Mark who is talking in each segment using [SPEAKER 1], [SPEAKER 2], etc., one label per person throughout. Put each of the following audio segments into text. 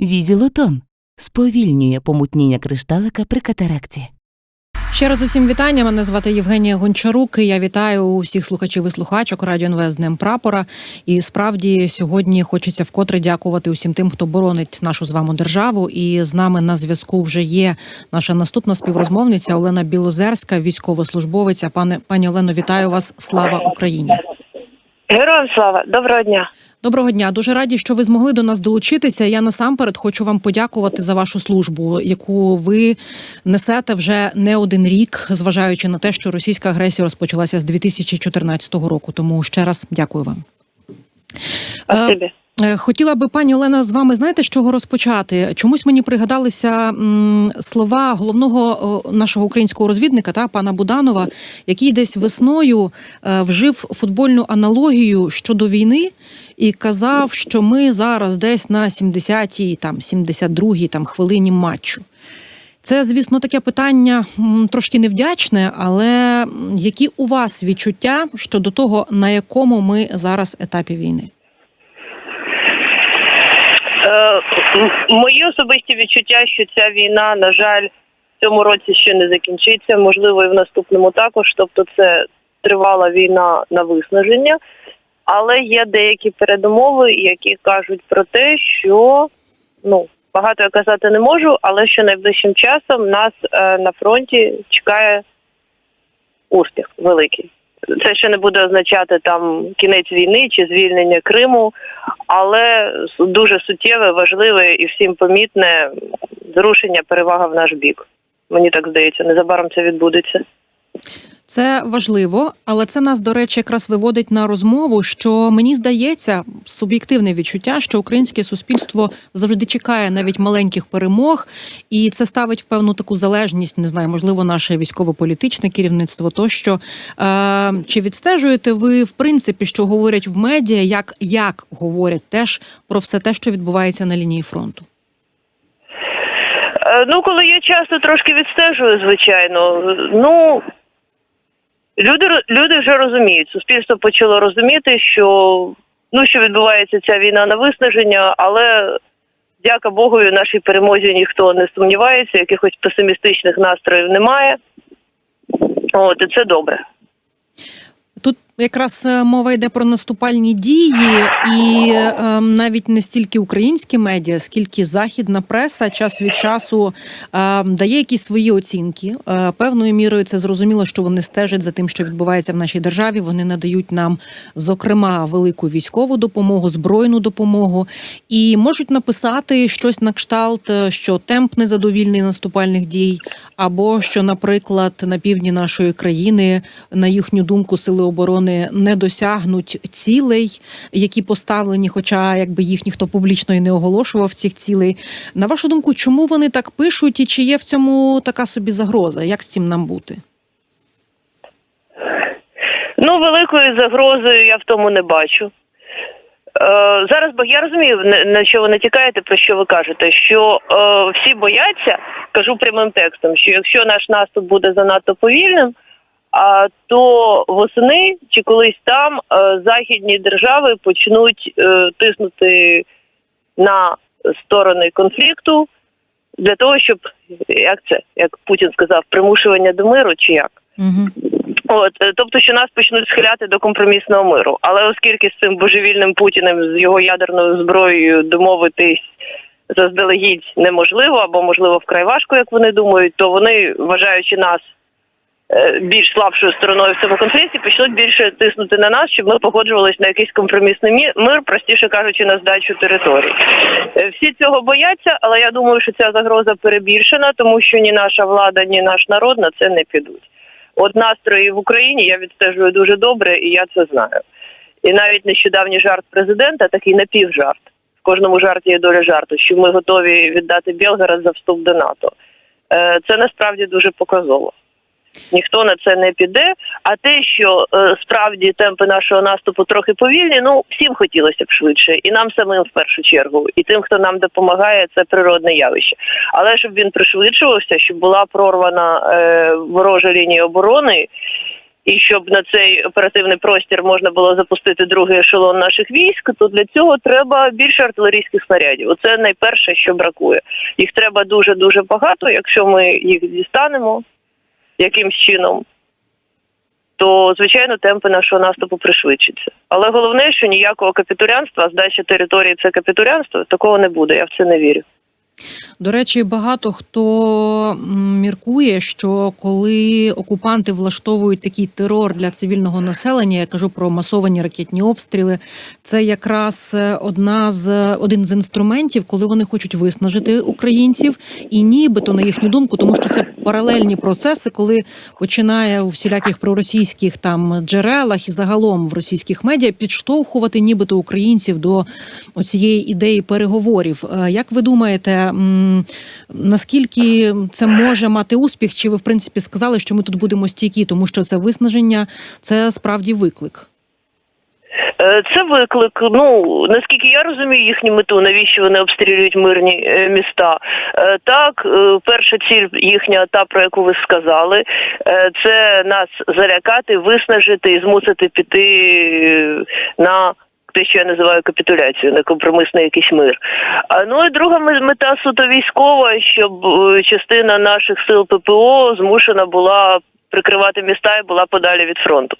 [SPEAKER 1] Візілотон сповільнює помутніння кришталика при катаракті.
[SPEAKER 2] Ще раз усім вітання. Мене звати Євгенія Гончарук. і Я вітаю усіх слухачів і слухачок Радіо НВ з Днем прапора. І справді сьогодні хочеться вкотре дякувати усім тим, хто боронить нашу з вами державу. І з нами на зв'язку вже є наша наступна співрозмовниця Олена Білозерська, військовослужбовиця. Пане пані Олено, вітаю вас! Слава Україні!
[SPEAKER 3] Героям слава, доброго дня.
[SPEAKER 2] Доброго дня, дуже раді, що ви змогли до нас долучитися. Я насамперед хочу вам подякувати за вашу службу, яку ви несете вже не один рік, зважаючи на те, що російська агресія розпочалася з 2014 року. Тому ще раз дякую вам.
[SPEAKER 3] Спасибі.
[SPEAKER 2] Е, Хотіла би пані Олена з вами знаєте, з чого розпочати? Чомусь мені пригадалися м, слова головного нашого українського розвідника та пана Буданова, який десь весною е, вжив футбольну аналогію щодо війни і казав, що ми зараз десь на 70-й, там 72-й там хвилині матчу. Це, звісно, таке питання трошки невдячне, але які у вас відчуття щодо того, на якому ми зараз етапі війни?
[SPEAKER 3] Е, мої особисті відчуття, що ця війна, на жаль, в цьому році ще не закінчиться, можливо, і в наступному також. Тобто, це тривала війна на виснаження, але є деякі передумови, які кажуть про те, що ну багато я казати не можу, але що найближчим часом нас е, на фронті чекає успіх великий. Це ще не буде означати там кінець війни чи звільнення Криму, але дуже суттєве, важливе і всім помітне зрушення перевага в наш бік. Мені так здається, незабаром це відбудеться.
[SPEAKER 2] Це важливо, але це нас, до речі, якраз виводить на розмову. Що мені здається, суб'єктивне відчуття, що українське суспільство завжди чекає навіть маленьких перемог, і це ставить в певну таку залежність. Не знаю, можливо, наше військово-політичне керівництво. Тощо е, чи відстежуєте ви в принципі, що говорять в медіа, як, як говорять теж про все те, що відбувається на лінії фронту?
[SPEAKER 3] Е, Ну, коли я часто трошки відстежую, звичайно. Ну люди люди вже розуміють. Суспільство почало розуміти, що ну що відбувається ця війна на виснаження, але дяка Богу, нашій перемозі ніхто не сумнівається, якихось песимістичних настроїв немає. От і це добре.
[SPEAKER 2] Тут якраз е, мова йде про наступальні дії, і е, навіть не стільки українські медіа, скільки західна преса час від часу е, дає якісь свої оцінки. Е, певною мірою це зрозуміло, що вони стежать за тим, що відбувається в нашій державі. Вони надають нам, зокрема, велику військову допомогу, збройну допомогу, і можуть написати щось на кшталт, е, що темп незадовільний наступальних дій, або що, наприклад, на півдні нашої країни, на їхню думку, сили оборони не досягнуть цілей, які поставлені, хоча якби їх ніхто публічно і не оголошував цих цілей. На вашу думку, чому вони так пишуть, і чи є в цьому така собі загроза? Як з цим нам бути?
[SPEAKER 3] Ну, великої загрозою я в тому не бачу. Е, зараз бо я розумію, на- що ви натякаєте, про що ви кажете. Що е, всі бояться, кажу прямим текстом, що якщо наш наступ буде занадто повільним, то восени чи колись там е, західні держави почнуть е, тиснути на сторони конфлікту для того, щоб як це, як Путін сказав, примушування до миру чи як.
[SPEAKER 2] Угу.
[SPEAKER 3] От, е, тобто, що нас почнуть схиляти до компромісного миру. Але оскільки з цим божевільним Путіним з його ядерною зброєю домовитись заздалегідь неможливо, або можливо вкрай важко, як вони думають, то вони, вважаючи нас більш слабшою стороною в цьому конфлікті, почнуть більше тиснути на нас, щоб ми погоджувались на якийсь компромісний мі- мир, простіше кажучи, на здачу територій. Е, Всі цього бояться, але я думаю, що ця загроза перебільшена, тому що ні наша влада, ні наш народ на це не підуть. От настрої в Україні я відстежую дуже добре, і я це знаю. І навіть нещодавній жарт президента, такий напівжарт. В кожному жарті є доля жарту, що ми готові віддати Білгород за вступ до НАТО. Е, Це насправді дуже показово. Ніхто на це не піде. А те, що е, справді темпи нашого наступу трохи повільні, ну всім хотілося б швидше, і нам самим в першу чергу, і тим, хто нам допомагає, це природне явище. Але щоб він пришвидшувався, щоб була прорвана е, ворожа лінія оборони, і щоб на цей оперативний простір можна було запустити другий ешелон наших військ, то для цього треба більше артилерійських снарядів. Оце найперше, що бракує. Їх треба дуже дуже багато. Якщо ми їх дістанемо якимсь чином, то звичайно темпи нашого наступу пришвидшаться. Але головне, що ніякого капітулянства, здача території це капітулянство, такого не буде. Я в це не вірю.
[SPEAKER 2] До речі, багато хто міркує, що коли окупанти влаштовують такий терор для цивільного населення, я кажу про масовані ракетні обстріли, це якраз е, одна з один з інструментів, коли вони хочуть виснажити українців, і нібито на їхню думку, тому що це паралельні процеси, коли починає у всіляких проросійських там джерелах і загалом в російських медіа підштовхувати нібито українців до оцієї ідеї переговорів. Е, Як ви думаєте, наскільки це може мати успіх? Чи ви в принципі сказали, що ми тут будемо стійкі, тому що це виснаження, це справді виклик?
[SPEAKER 3] Е, Це виклик. Ну наскільки я розумію їхню мету, навіщо вони обстрілюють мирні е, міста? Е, Так, перша ціль їхня, та про яку ви сказали, це нас залякати, виснажити і змусити піти на. Те, що я називаю капітуляцією, на компромисний якийсь мир. А ну і друга мета суто військова, щоб е, частина наших сил ППО змушена була прикривати міста і була подалі від фронту.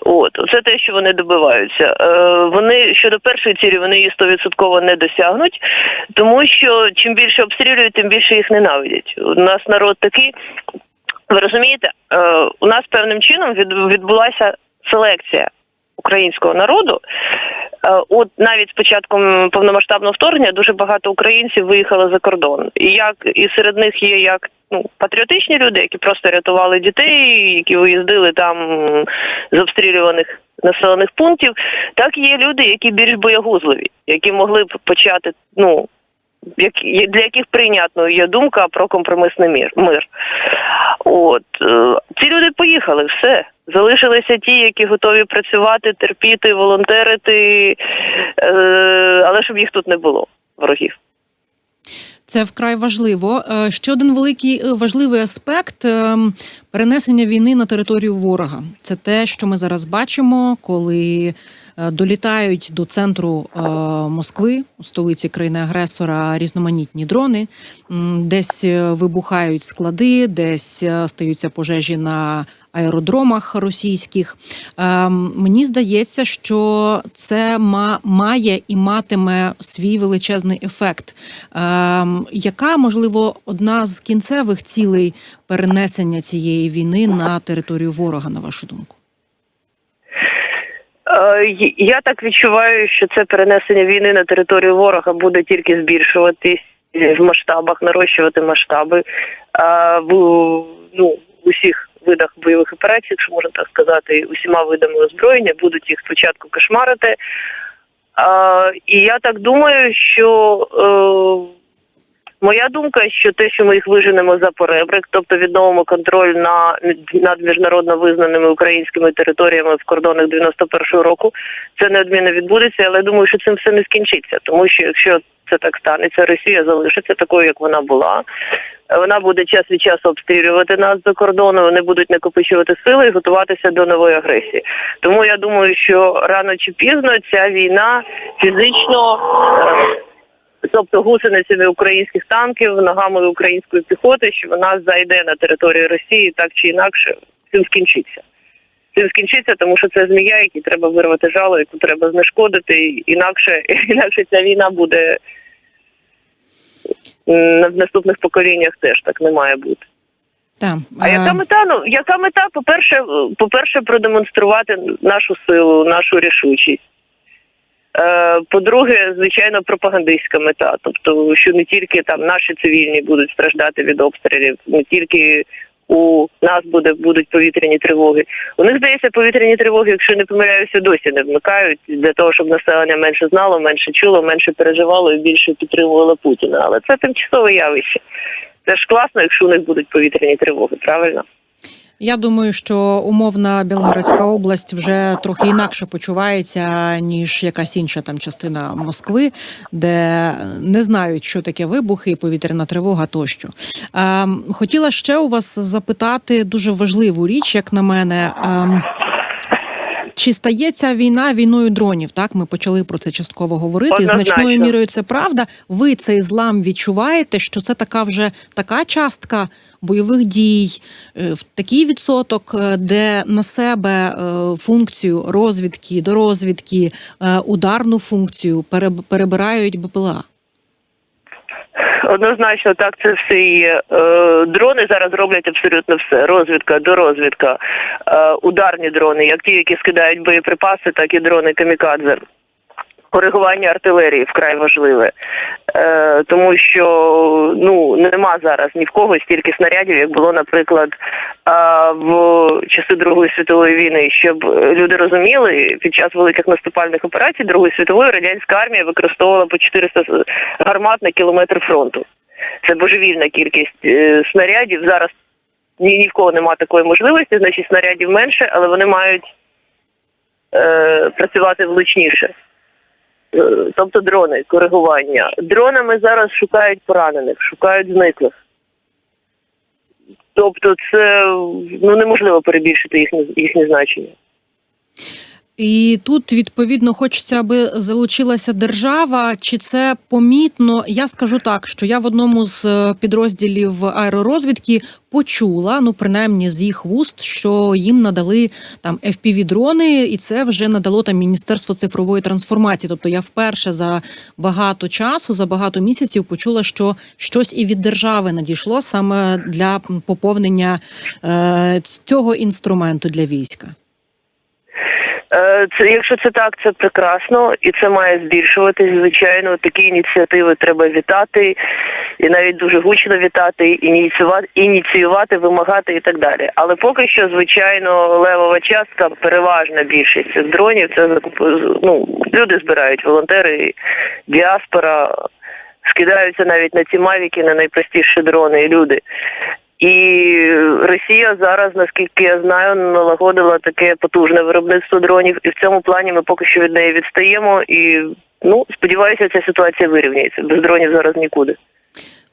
[SPEAKER 3] От це те, що вони добиваються. Е, вони щодо першої цілі вони її стовідсотково не досягнуть, тому що чим більше обстрілюють, тим більше їх ненавидять. У нас народ такий. Ви розумієте, е, у нас певним чином від, відбулася селекція українського народу. Е, От навіть з початком повномасштабного вторгнення дуже багато українців виїхало за кордон. І як і серед них є як ну патріотичні люди, які просто рятували дітей, які виїздили там з обстрілюваних населених пунктів, так є люди, які більш боягузливі, які могли б почати ну. як- для яких прийнятною є думка про компромисний мір мир. От е, ці люди поїхали, все. Залишилися ті, які готові працювати, терпіти, волонтерити, е, але щоб їх тут не було, ворогів.
[SPEAKER 2] Це вкрай важливо. Е, Ще один великий е, важливий аспект ем, перенесення війни на територію ворога. Це те, що ми зараз бачимо, коли долітають до центру Москви, столиці країни-агресора, різноманітні дрони, десь вибухають склади, десь стаються пожежі на аеродромах російських. Ем, Мені здається, що це має і матиме свій величезний ефект. Ем, Яка можливо одна з кінцевих цілей перенесення цієї війни на територію ворога, на вашу думку?
[SPEAKER 3] Е, Я так відчуваю, що це перенесення війни на територію ворога буде тільки збільшуватись в масштабах, нарощувати масштаби а, в ну, усіх видах бойових операцій, якщо можна так сказати, усіма видами озброєння будуть їх спочатку кошмарити. А, і я так думаю, що е, Моя думка, що те, що ми їх виженемо за поребрик, тобто відновимо контроль на над міжнародно визнаними українськими територіями в кордонах 91-го року, це неодмінно відбудеться. Але я думаю, що цим все не скінчиться, тому що якщо це так станеться, Росія залишиться такою, як вона була. Вона буде час від часу обстрілювати нас за кордону. Вони будуть накопичувати сили і готуватися до нової агресії. Тому я думаю, що рано чи пізно ця війна фізично. е, тобто гусеницями українських танків, ногами української піхоти, що вона зайде на територію Росії так чи інакше, цим скінчиться. Цим скінчиться, тому що це змія, якій треба вирвати жало, яку треба знешкодити. Інакше, інакше ця війна буде в наступних поколіннях теж так не має бути.
[SPEAKER 2] Так,
[SPEAKER 3] А яка мета? Ну яка мета? По перше, по перше, продемонструвати нашу силу, нашу рішучість. Е, По-друге, звичайно, пропагандистська мета. Тобто, що не тільки там наші цивільні будуть страждати від обстрілів, не тільки у нас буде будуть повітряні тривоги. У них здається, повітряні тривоги, якщо не помиляюся, досі не вмикають для того, щоб населення менше знало, менше чуло, менше переживало і більше підтримувало Путіна. Але це тимчасове явище. Це ж класно, якщо у них будуть повітряні тривоги, правильно?
[SPEAKER 2] Я думаю, що умовна Білгородська область вже трохи інакше почувається, ніж якась інша там частина Москви, де не знають, що таке вибухи, повітряна тривога тощо. Ем, хотіла ще у вас запитати дуже важливу річ, як на мене. Чи стає ця війна війною дронів? Так, ми почали про це частково говорити. І
[SPEAKER 3] Однозначно.
[SPEAKER 2] Значною мірою це правда. Ви цей злам відчуваєте, що це така вже така частка бойових дій, е, в такий відсоток, е, де на себе е, функцію розвідки, дорозвідки, е, ударну функцію переб- перебирають БПЛА.
[SPEAKER 3] Однозначно, так це все є. Е, дрони зараз роблять абсолютно все: розвідка, дорозвідка, розвідка, ударні дрони, як ті, які скидають боєприпаси, так і дрони камікадзе. Коригування артилерії вкрай важливе, е, тому що ну нема зараз ні в кого стільки снарядів, як було, наприклад, е, в часи Другої світової війни. Щоб люди розуміли, під час великих наступальних операцій Другої світової радянська армія використовувала по 400 гармат на кілометр фронту. Це божевільна кількість е, снарядів. Зараз ні, ні в кого немає такої можливості, значить снарядів менше, але вони мають е, працювати влучніше. Е, Тобто дрони, коригування. Дронами зараз шукають поранених, шукають зниклих. Тобто це ну неможливо перебільшити їхнє їхнє значення.
[SPEAKER 2] І тут відповідно хочеться, аби залучилася держава. Чи це помітно? Я скажу так, що я в одному з е, підрозділів аеророзвідки почула, ну принаймні з їх вуст, що їм надали там fpv дрони, і це вже надало там Міністерство цифрової трансформації. Тобто я вперше за багато часу, за багато місяців почула, що щось і від держави надійшло саме для поповнення е, цього інструменту для війська.
[SPEAKER 3] Е, Це якщо це так, це прекрасно, і це має збільшуватись. Звичайно, такі ініціативи треба вітати, і навіть дуже гучно вітати, ініціювати, ініціювати, вимагати і так далі. Але поки що, звичайно, левова частка, переважна більшість цих дронів. Це ну, люди збирають волонтери, діаспора, скидаються навіть на ці мавіки, на найпростіші дрони і люди. І Росія зараз, наскільки я знаю, налагодила таке потужне виробництво дронів, і в цьому плані ми поки що від неї відстаємо. І ну сподіваюся, ця ситуація вирівняється. Без дронів зараз нікуди.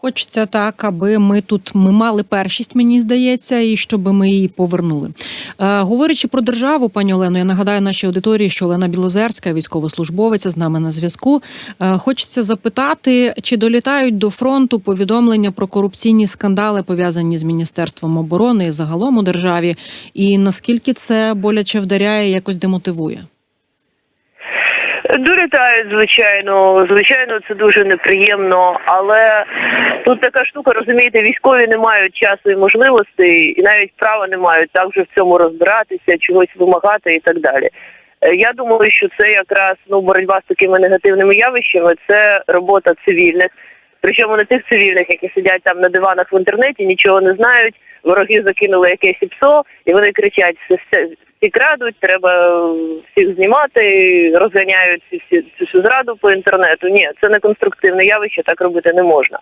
[SPEAKER 2] Хочеться так, аби ми тут ми мали першість, мені здається, і щоб ми її повернули. Е, говорячи про державу, пані Олено, я нагадаю нашій аудиторії, що Олена Білозерська, військовослужбовиця, з нами на зв'язку. Е, хочеться запитати, чи долітають до фронту повідомлення про корупційні скандали, пов'язані з міністерством оборони і загалом у державі, і наскільки це боляче вдаряє, якось демотивує.
[SPEAKER 3] Долітають, звичайно, звичайно, це дуже неприємно, але тут така штука, розумієте, військові не мають часу і можливостей, і навіть права не мають так вже в цьому розбиратися, чогось вимагати і так далі. Е, Я думаю, що це якраз ну боротьба з такими негативними явищами, це робота цивільних. Причому не тих цивільних, які сидять там на диванах в інтернеті, нічого не знають. Вороги закинули якесь ІПСО, і вони кричать: всі крадуть, треба всіх знімати, розганяють всі, цю зраду по інтернету. Ні, це не конструктивне явище, так робити не можна.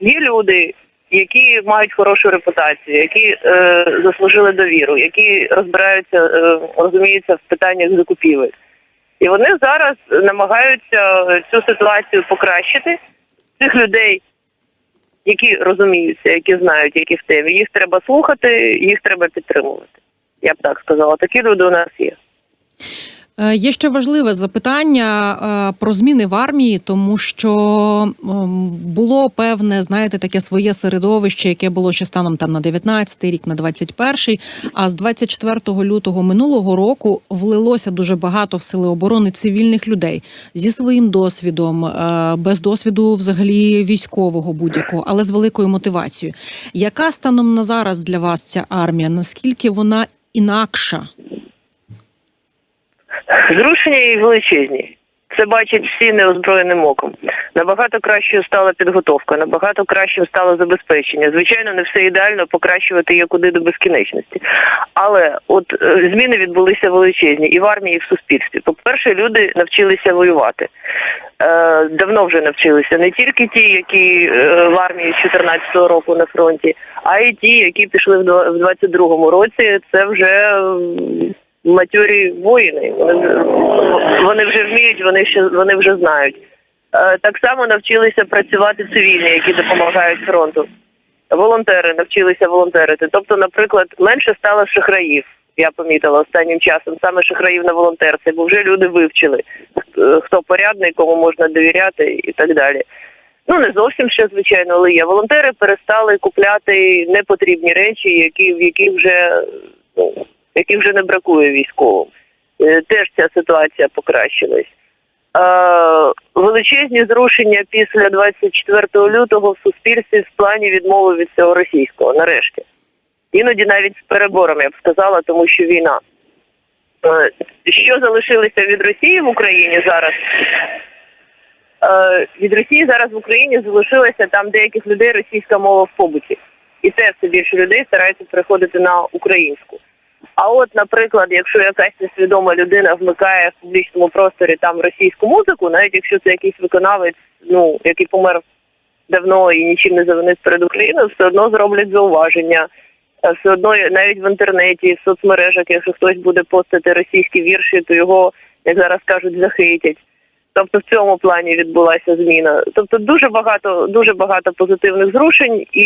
[SPEAKER 3] Є люди, які мають хорошу репутацію, які е, заслужили довіру, які розбираються, е, розуміються в питаннях закупівель. І вони зараз намагаються цю ситуацію покращити. Цих людей, які розуміються, які знають, які в темі, їх треба слухати, їх треба підтримувати. Я б так сказала. Такі люди у нас є.
[SPEAKER 2] Е, Є ще важливе запитання е, про зміни в армії, тому що ем, було певне, знаєте, таке своє середовище, яке було ще станом там на 19-й рік, на 21-й, А з 24 лютого минулого року влилося дуже багато в сили оборони цивільних людей зі своїм досвідом, е, без досвіду взагалі військового будь-якого, але з великою мотивацією. Яка станом на зараз для вас ця армія? Наскільки вона інакша?
[SPEAKER 3] Зрушення і величезні. Це бачать всі неозброєним оком. Набагато кращою стала підготовка, набагато кращим стало забезпечення. Звичайно, не все ідеально, покращувати є куди до безкінечності. Але от е, зміни відбулися величезні і в армії, і в суспільстві. По-перше, люди навчилися воювати. Е, давно вже навчилися не тільки ті, які е, в армії з 14-го року на фронті, а й ті, які пішли в 22-му році. Це вже м, матюрі воїни. Вони, вони вже вміють, вони ще вони вже знають. Е, Так само навчилися працювати цивільні, які допомагають фронту. Волонтери навчилися волонтерити. Тобто, наприклад, менше стало шахраїв. Я помітила останнім часом саме шахраїв на волонтерці, бо вже люди вивчили, е, хто порядний, кому можна довіряти і так далі. Ну не зовсім ще звичайно, але є. Волонтери перестали купляти непотрібні речі, які в яких вже ну, яких вже не бракує військовим. Е, Теж ця ситуація покращилась. Е, величезні зрушення після 24 лютого в суспільстві в плані відмови від цього російського, нарешті. Іноді навіть з перебором, я б сказала, тому що війна. Е, Що залишилося від Росії в Україні зараз? Від Росії зараз в Україні залишилося там деяких людей російська мова в побуті. І це все більше людей стараються переходити на українську. А от, наприклад, якщо якась несвідома людина вмикає в публічному просторі там російську музику, навіть якщо це якийсь виконавець, ну який помер давно і нічим не завинив перед Україною, все одно зроблять зауваження. Е, Все одно навіть в інтернеті, в соцмережах, якщо хтось буде постити російські вірші, то його, як зараз кажуть, захейтять. Тобто в цьому плані відбулася зміна. Тобто дуже багато, дуже багато позитивних зрушень і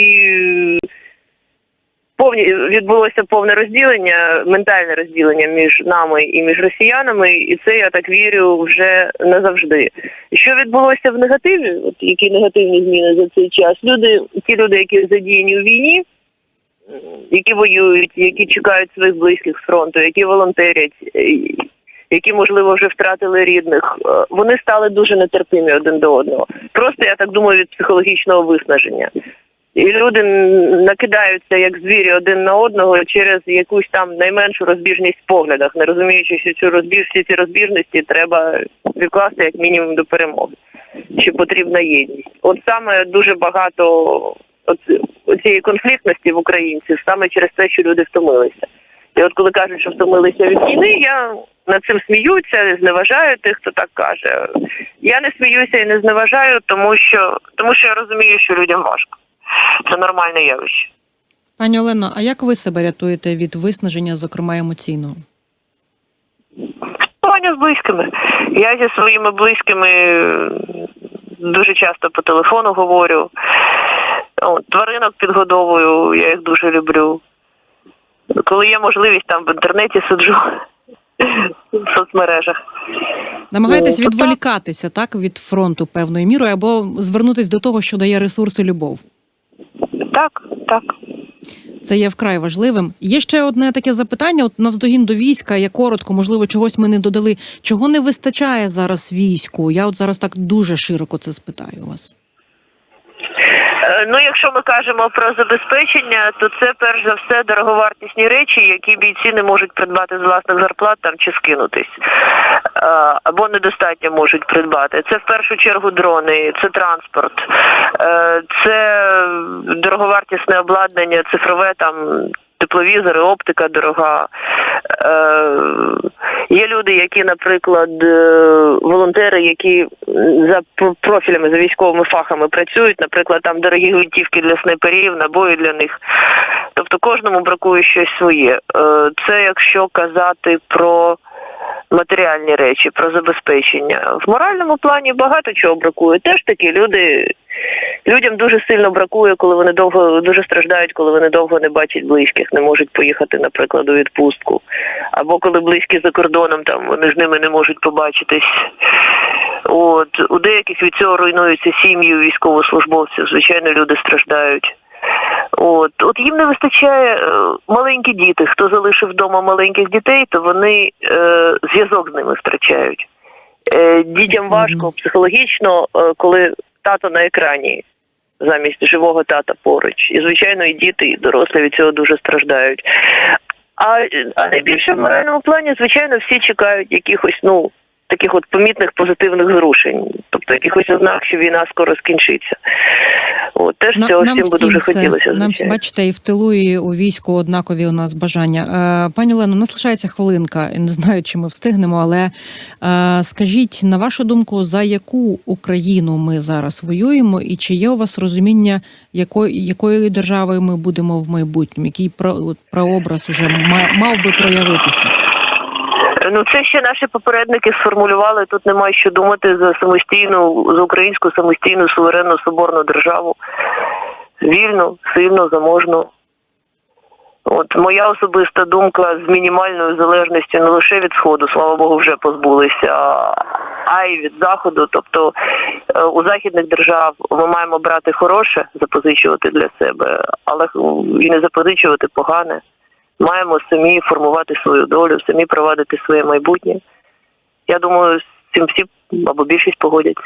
[SPEAKER 3] повні відбулося повне розділення, ментальне розділення між нами і між росіянами, і це я так вірю вже назавжди. Що відбулося в негативі? От які негативні зміни за цей час? Люди, ті люди, які задіяні у війні, які воюють, які чекають своїх близьких з фронту, які волонтерять. е, Які можливо вже втратили рідних, е, вони стали дуже нетерпимі один до одного. Просто я так думаю від психологічного виснаження. І люди накидаються як звірі один на одного через якусь там найменшу розбіжність в поглядах, не розуміючи, що цю розбіж, всі ці розбіжності треба відкласти як мінімум до перемоги. Чи потрібна єдність? От саме дуже багато цієї конфліктності в українців саме через те, що люди втомилися. І от коли кажуть, що втомилися від війни, я над цим сміються, зневажаю тих, хто так каже. Я не сміюся і не зневажаю, тому що тому що я розумію, що людям важко. Це нормальне явище.
[SPEAKER 2] Пані Олено, а як ви себе рятуєте від виснаження, зокрема емоційного?
[SPEAKER 3] Спілкування з близькими. Я зі своїми близькими е, дуже часто по телефону говорю. Тваринок підгодовую, я їх дуже люблю. Коли є можливість, там в інтернеті сиджу в соцмережах.
[SPEAKER 2] Намагаєтесь
[SPEAKER 3] Ну, то так.
[SPEAKER 2] відволікатися так від фронту певною мірою, або звернутись до того, що дає ресурси любов.
[SPEAKER 3] Так, так.
[SPEAKER 2] Це є вкрай важливим. Є ще одне таке запитання: от навздогін до війська. Я коротко, можливо, чогось ми не додали. Чого не вистачає зараз війську? Я от зараз так дуже широко це спитаю вас.
[SPEAKER 3] Е, Ну, якщо ми кажемо про забезпечення, то це перш за все дороговартісні речі, які бійці не можуть придбати з власних зарплат там чи скинутись, Е, або недостатньо можуть придбати. Це в першу чергу дрони, це транспорт, е, це дороговартісне обладнання, цифрове там. Тепловізори, оптика дорога. Е, є люди, які, наприклад, е, волонтери, які за профілями, за військовими фахами працюють, наприклад, там дорогі гвинтівки для снайперів, набої для них. Тобто кожному бракує щось своє. Е, це якщо казати про матеріальні речі, про забезпечення. В моральному плані багато чого бракує. Теж таки люди. Людям дуже сильно бракує, коли вони довго дуже страждають, коли вони довго не бачать близьких, не можуть поїхати, наприклад, у відпустку. Або коли близькі за кордоном, там вони з ними не можуть побачитись. От у деяких від цього руйнуються сім'ї військовослужбовців. Звичайно, люди страждають. От, от їм не вистачає е, маленькі діти. Хто залишив вдома маленьких дітей, то вони е, зв'язок з ними втрачають. Е, дітям важко психологічно, е, коли тато на екрані замість живого тата поруч. І звичайно, і діти, і дорослі від цього дуже страждають. А, а найбільше в моральному плані, звичайно, всі чекають якихось, ну. Таких от помітних позитивних зрушень, тобто якихось ознак, що війна скоро скінчиться. От теж цього всім би дуже
[SPEAKER 2] це,
[SPEAKER 3] хотілося.
[SPEAKER 2] нам
[SPEAKER 3] звичайно.
[SPEAKER 2] бачите, і в тилу, і у війську однакові у нас бажання. Е, пані Олено, у нас лишається хвилинка. Не знаю, чи ми встигнемо, але е, скажіть, на вашу думку, за яку Україну ми зараз воюємо, і чи є у вас розуміння, якої, якою державою ми будемо в майбутньому? Який про, от прообраз уже мав би проявитися?
[SPEAKER 3] Ну, це ще наші попередники сформулювали. Тут немає що думати за самостійну за українську самостійну суверенну соборну державу. Вільну, сильну, заможну. От моя особиста думка з мінімальною залежністю не лише від сходу, слава Богу, вже позбулися, а й від заходу. Тобто е, у західних держав ми маємо брати хороше, запозичувати для себе, але і не запозичувати погане маємо самі формувати свою долю, самі провадити своє майбутнє. Я думаю, з цим всі або більшість погодяться.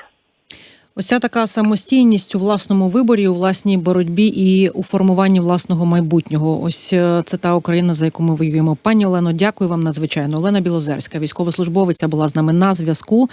[SPEAKER 2] Ось ця така самостійність у власному виборі, у власній боротьбі і у формуванні власного майбутнього. Ось е, це та Україна, за яку ми воюємо. Пані Олено, дякую вам надзвичайно. Олена Білозерська, військовослужбовиця, була з нами на зв'язку.